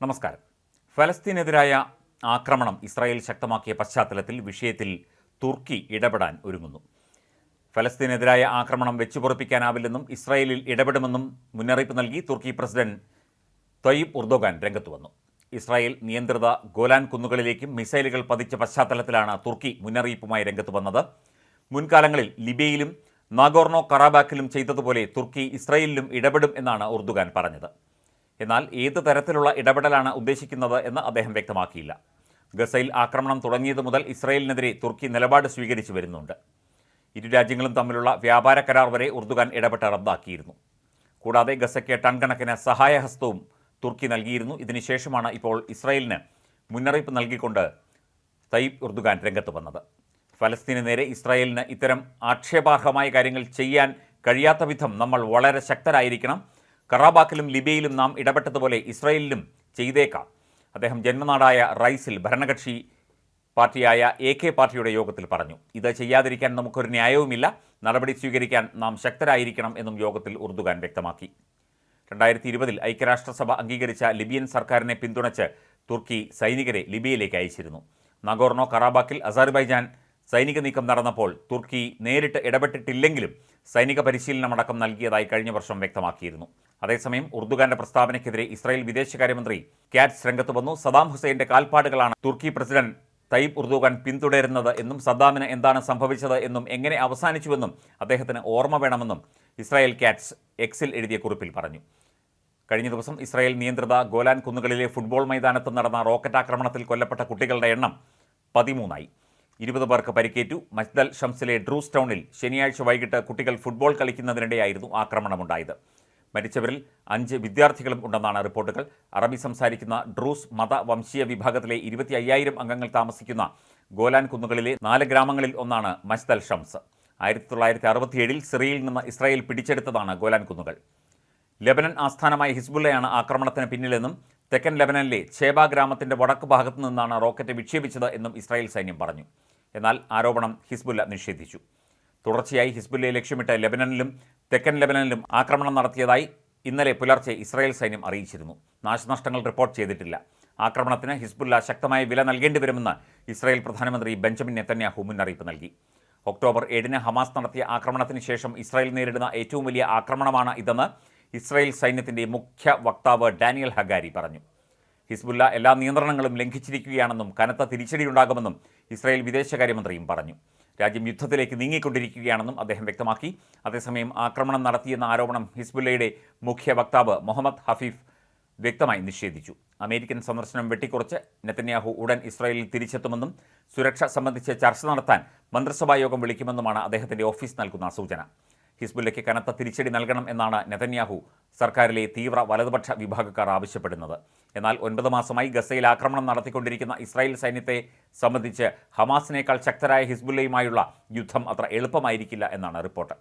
നമസ്കാരം. ഫലസ്തീനെതിരായ ആക്രമണം ഇസ്രായേൽ ശക്തമാക്കിയ പശ്ചാത്തലത്തിൽ വിഷയത്തിൽ തുർക്കി ഇടപെടാൻ ഒരുങ്ങുന്നു. ഫലസ്തീനെതിരായ ആക്രമണം വെച്ചുപുറപ്പിക്കാനാവില്ലെന്നും ഇസ്രായേലിൽ ഇടപെടുമെന്നും മുന്നറിയിപ്പ് നൽകി തുർക്കി പ്രസിഡന്റ് തൊയ്യബ് ഉർദോഗാൻ രംഗത്ത് വന്നു. ഇസ്രായേൽ നിയന്ത്രിത ഗോലാൻ കുന്നുകളിലേക്കും മിസൈലുകൾ പതിച്ച പശ്ചാത്തലത്തിലാണ് തുർക്കി മുന്നറിയിപ്പുമായി രംഗത്ത് വന്നത്. മുൻകാലങ്ങളിൽ ലിബിയയിലും നാഗോർണോ കറാബാക്കിലും ചെയ്തതുപോലെ തുർക്കി ഇസ്രായേലിലും ഇടപെടും എന്നാണ് ഉർദുഗാൻ പറഞ്ഞത്. എന്നാൽ ഏത് തരത്തിലുള്ള ഇടപെടലാണ് ഉദ്ദേശിക്കുന്നത് എന്ന് അദ്ദേഹം വ്യക്തമാക്കിയില്ല. ഗസയിൽ ആക്രമണം തുടങ്ങിയത് മുതൽ ഇസ്രായേലിനെതിരെ തുർക്കി നിലപാട് സ്വീകരിച്ചു വരുന്നുണ്ട്. ഇരു രാജ്യങ്ങളും തമ്മിലുള്ള വ്യാപാര കരാർ വരെ ഉർദുഗാൻ ഇടപെട്ട് റദ്ദാക്കിയിരുന്നു. കൂടാതെ ഗസയ്ക്ക് ടൺ കണക്കിന് സഹായഹസ്തവും തുർക്കി നൽകിയിരുന്നു. ഇതിനുശേഷമാണ് ഇപ്പോൾ ഇസ്രായേലിന് മുന്നറിയിപ്പ് നൽകിക്കൊണ്ട് തയ്യബ് ഉർദുഗാൻ രംഗത്ത് വന്നത്. ഫലസ്തീന് നേരെ ഇസ്രായേലിന് ഇത്തരം ആക്ഷേപാർഹമായ കാര്യങ്ങൾ ചെയ്യാൻ കഴിയാത്ത വിധം നമ്മൾ വളരെ ശക്തരായിരിക്കണം. കറാബാക്കിലും ലിബിയയിലും നാം ഇടപെട്ടതുപോലെ ഇസ്രയേലിലും ചെയ്തേക്കാം. അദ്ദേഹം ജന്മനാടായ റൈസിൽ ഭരണകക്ഷി പാർട്ടിയായ എ കെ പാർട്ടിയുടെ യോഗത്തിൽ പറഞ്ഞു. ഇത് ചെയ്യാതിരിക്കാൻ നമുക്കൊരു ന്യായവുമില്ല. നടപടി സ്വീകരിക്കാൻ നാം ശക്തരായിരിക്കണം എന്നും യോഗത്തിൽ ഉർദുഗാൻ വ്യക്തമാക്കി. രണ്ടായിരത്തി ഇരുപതിൽ ഐക്യരാഷ്ട്രസഭ അംഗീകരിച്ച ലിബിയൻ സർക്കാരിനെ പിന്തുണച്ച് തുർക്കി സൈനികരെ ലിബിയയിലേക്ക് അയച്ചിരുന്നു. നഗോർണോ കറാബാക്കിൽ അസർബൈജാൻ സൈനിക നീക്കം നടന്നപ്പോൾ തുർക്കി നേരിട്ട് ഇടപെട്ടിട്ടില്ലെങ്കിലും സൈനിക പരിശീലനമടക്കം നൽകിയതായി കഴിഞ്ഞ വർഷം വ്യക്തമാക്കിയിരുന്നു. അതേസമയം ഉർദുഗാന്റെ പ്രസ്താവനയ്ക്കെതിരെ ഇസ്രായേൽ വിദേശകാര്യമന്ത്രി കാറ്റ്സ് രംഗത്ത് വന്നു. സദാം ഹുസൈന്റെ കാൽപ്പാടുകളാണ് തുർക്കി പ്രസിഡന്റ് തയ്യബ് ഉർദുഗാൻ പിന്തുടരുന്നത് എന്നും സദ്ദാമിന് എന്താണ് സംഭവിച്ചത് എന്നും എങ്ങനെ അവസാനിച്ചുവെന്നും അദ്ദേഹത്തിന് ഓർമ്മ വേണമെന്നും ഇസ്രായേൽ കാറ്റ്സ് എക്സിൽ എഴുതിയ കുറിപ്പിൽ പറഞ്ഞു. കഴിഞ്ഞ ദിവസം ഇസ്രായേൽ നിയന്ത്രിത ഗോലാൻ കുന്നുകളിലെ ഫുട്ബോൾ മൈതാനത്ത് നടന്ന റോക്കറ്റ് ആക്രമണത്തിൽ കൊല്ലപ്പെട്ട കുട്ടികളുടെ എണ്ണം പതിമൂന്നായി. ഇരുപത് പേർക്ക് പരിക്കേറ്റു. മജ്ദൽ ഷംസിലെ ഡ്രൂസ് ടൗണിൽ ശനിയാഴ്ച വൈകിട്ട് കുട്ടികൾ ഫുട്ബോൾ കളിക്കുന്നതിനിടെയായിരുന്നു ആക്രമണമുണ്ടായത്. മരിച്ചവരിൽ അഞ്ച് വിദ്യാർത്ഥികളും ഉണ്ടെന്നാണ് റിപ്പോർട്ടുകൾ. അറബി സംസാരിക്കുന്ന ഡ്രൂസ് മത വംശീയ വിഭാഗത്തിലെ ഇരുപത്തി അയ്യായിരം അംഗങ്ങൾ താമസിക്കുന്ന ഗോലാൻ കുന്നുകളിലെ നാല് ഗ്രാമങ്ങളിൽ ഒന്നാണ് മജ്ദൽ ഷംസ്. ആയിരത്തി തൊള്ളായിരത്തി അറുപത്തിയേഴിൽ സിറിയയിൽ നിന്ന് ഇസ്രായേൽ പിടിച്ചെടുത്തതാണ് ഗോലാൻ കുന്നുകൾ. ലെബനൻ ആസ്ഥാനമായ ഹിസ്ബുള്ളയാണ് ആക്രമണത്തിന് പിന്നിലെന്നും തെക്കൻ ലെബനനിലെ ഛേബ ഗ്രാമത്തിന്റെ വടക്ക് ഭാഗത്തു നിന്നാണ് റോക്കറ്റ് വിക്ഷേപിച്ചത് എന്നും ഇസ്രായേൽ സൈന്യം പറഞ്ഞു. എന്നാൽ ആരോപണം ഹിസ്ബുല്ല നിഷേധിച്ചു. തുടർച്ചയായി ഹിസ്ബുല്ലയെ ലക്ഷ്യമിട്ട് ലെബനനിലും തെക്കൻ ലെബനനിലും ആക്രമണം നടത്തിയതായി ഇന്നലെ പുലർച്ചെ ഇസ്രായേൽ സൈന്യം അറിയിച്ചിരുന്നു. നാശനഷ്ടങ്ങൾ റിപ്പോർട്ട് ചെയ്തിട്ടില്ല. ആക്രമണത്തിന് ഹിസ്ബുല്ല ശക്തമായ വില നൽകേണ്ടി വരുമെന്ന് ഇസ്രായേൽ പ്രധാനമന്ത്രി ബെഞ്ചമിൻ നെത്തന്യാഹു മുന്നറിയിപ്പ് നൽകി. ഒക്ടോബർ ഏഴിന് ഹമാസ് നടത്തിയ ആക്രമണത്തിന് ശേഷം ഇസ്രായേൽ നേരിടുന്ന ഏറ്റവും വലിയ ആക്രമണമാണ് ഇതെന്ന് ഇസ്രായേൽ സൈന്യത്തിന്റെ മുഖ്യ വക്താവ് ഡാനിയൽ ഹഗാരി പറഞ്ഞു. ഹിസ്ബുല്ല എല്ലാ നിയന്ത്രണങ്ങളും ലംഘിച്ചിരിക്കുകയാണെന്നും കനത്ത തിരിച്ചടിയുണ്ടാകുമെന്നും ഇസ്രായേൽ വിദേശകാര്യമന്ത്രിയും പറഞ്ഞു. രാജ്യം യുദ്ധത്തിലേക്ക് നീങ്ങിക്കൊണ്ടിരിക്കുകയാണെന്നും അദ്ദേഹം വ്യക്തമാക്കി. അതേസമയം ആക്രമണം നടത്തിയെന്ന ആരോപണം ഹിസ്ബുല്ലയുടെ മുഖ്യ വക്താവ് മുഹമ്മദ് ഹഫീഫ് വ്യക്തമായി നിഷേധിച്ചു. അമേരിക്കൻ സന്ദർശനം വെട്ടിക്കുറച്ച് നെത്തന്യാഹു ഉടൻ ഇസ്രായേലിൽ തിരിച്ചെത്തുമെന്നും സുരക്ഷ സംബന്ധിച്ച് ചർച്ച നടത്താൻ മന്ത്രിസഭാ യോഗം വിളിക്കുമെന്നുമാണ് അദ്ദേഹത്തിന്റെ ഓഫീസ് നൽകുന്ന സൂചന. ഹിസ്ബുല്ലയ്ക്ക് കനത്ത തിരിച്ചടി നൽകണം എന്നാണ് നെതന്യാഹു സർക്കാരിലെ തീവ്ര വലതുപക്ഷ വിഭാഗക്കാർ ആവശ്യപ്പെടുന്നത്. എന്നാൽ ഒൻപത് മാസമായി ഗസയിൽ ആക്രമണം നടത്തിക്കൊണ്ടിരിക്കുന്ന ഇസ്രായേൽ സൈന്യത്തെ സംബന്ധിച്ച് ഹമാസിനേക്കാൾ ശക്തരായ ഹിസ്ബുല്ലയുമായുള്ള യുദ്ധം അത്ര എളുപ്പമായിരിക്കില്ല എന്നാണ് റിപ്പോർട്ട്.